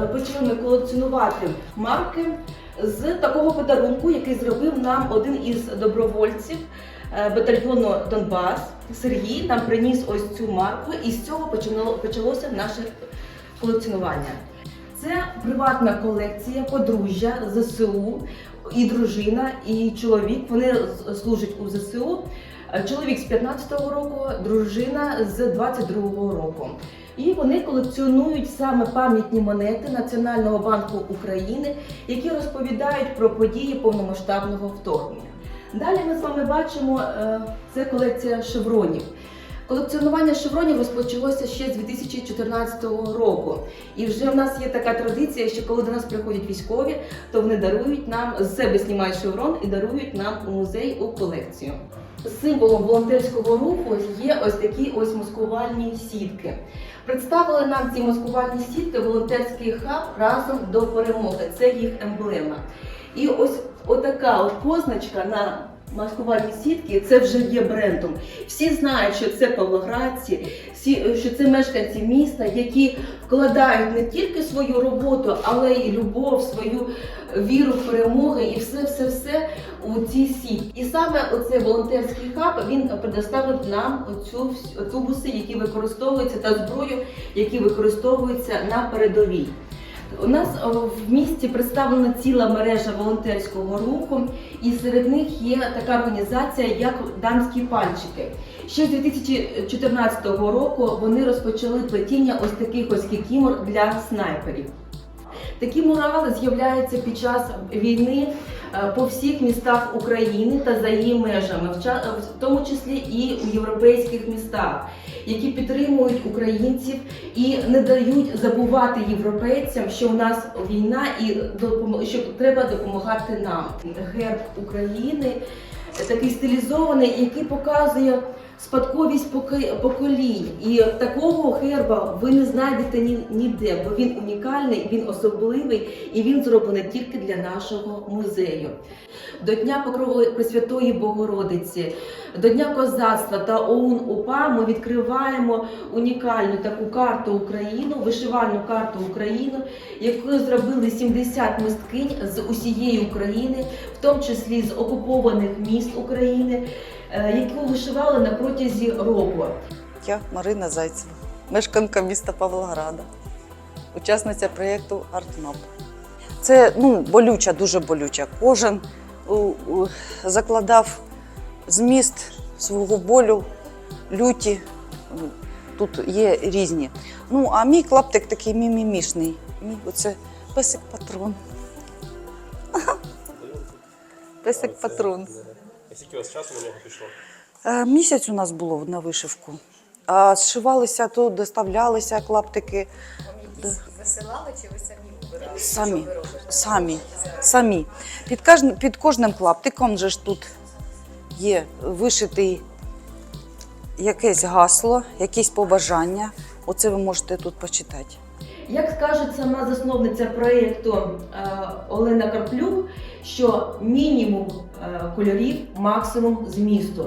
розпочати марки з такого подарунку, який зробив нам один із добровольців е, батальйону Донбас. Сергій нам приніс ось цю марку, і з цього почалося наше колекціонування. Це приватна колекція подружжя ЗСУ і дружина, і чоловік. Вони служать у ЗСУ. Е, Чоловік з 15-го року, дружина з 22-го року. І вони колекціонують саме пам'ятні монети Національного банку України, які розповідають про події повномасштабного вторгнення. Далі ми з вами бачимо е, це колекція шевронів. Колекціонування шевронів розпочалося ще з 2014 року. І вже в нас є така традиція, що коли до нас приходять військові, то вони дарують нам з себе знімають шеврон і дарують нам у музей у колекцію. Символом волонтерського руху є ось такі ось маскувальні сітки. Представили нам ці маскувальні сітки волонтерський хаб разом до перемоги. Це їх емблема. І ось отака от позначка на маскувальні сітки це вже є брендом. Всі знають, що це павлоградці, всі, що це мешканці міста, які вкладають не тільки свою роботу, але й любов, свою віру перемоги і все, все, все у ці сітки. І саме оцей волонтерський хаб він предоставив нам оцю автобуси, які використовуються та зброю, які використовуються на передовій. У нас в місті представлена ціла мережа волонтерського руху, і серед них є така організація, як Дамські пальчики. Ще з 2014 року вони розпочали плетіння ось таких ось кікімор для снайперів. Такі мурали з'являються під час війни по всіх містах України та за її межами, в в тому числі і у європейських містах, які підтримують українців і не дають забувати європейцям, що у нас війна і що треба допомагати нам. Герб України е, такий стилізований, який показує спадковість поколінь. І такого герба ви не знайдете ні, ніде, бо він унікальний, він особливий і він зроблений тільки для нашого музею. До Дня Покрови Пресвятої Богородиці, до Дня козацтва та ОУН УПА ми відкриваємо унікальну таку карту України, вишивальну карту України, яку зробили 70 мисткинь з усієї України, в тому числі з окупованих міст України, яку вишивали на протязі року. Я Марина Зайцева, мешканка міста Павлограда, учасниця проєкту ArtMap. Це ну, болюча, дуже болюча. Кожен закладав зміст свого болю, люті. Тут є різні. Ну, а мій клаптик такий мімімішний. Мій оце песик патрон. Песик патрон. Скільки у вас часу на нього пішло? Е, Місяць у нас було на вишивку. А зшивалися, то доставлялися клаптики. Висилали чи ви самі вибирали? Самі, самі, самі. Під, кожн- під кожним клаптиком же ж тут є вишитий якесь гасло, якісь побажання. Оце ви можете тут почитати. Як скаже сама засновниця проєкту е, Олена Карплюк, що мінімум Е, кольорів, максимум змісту.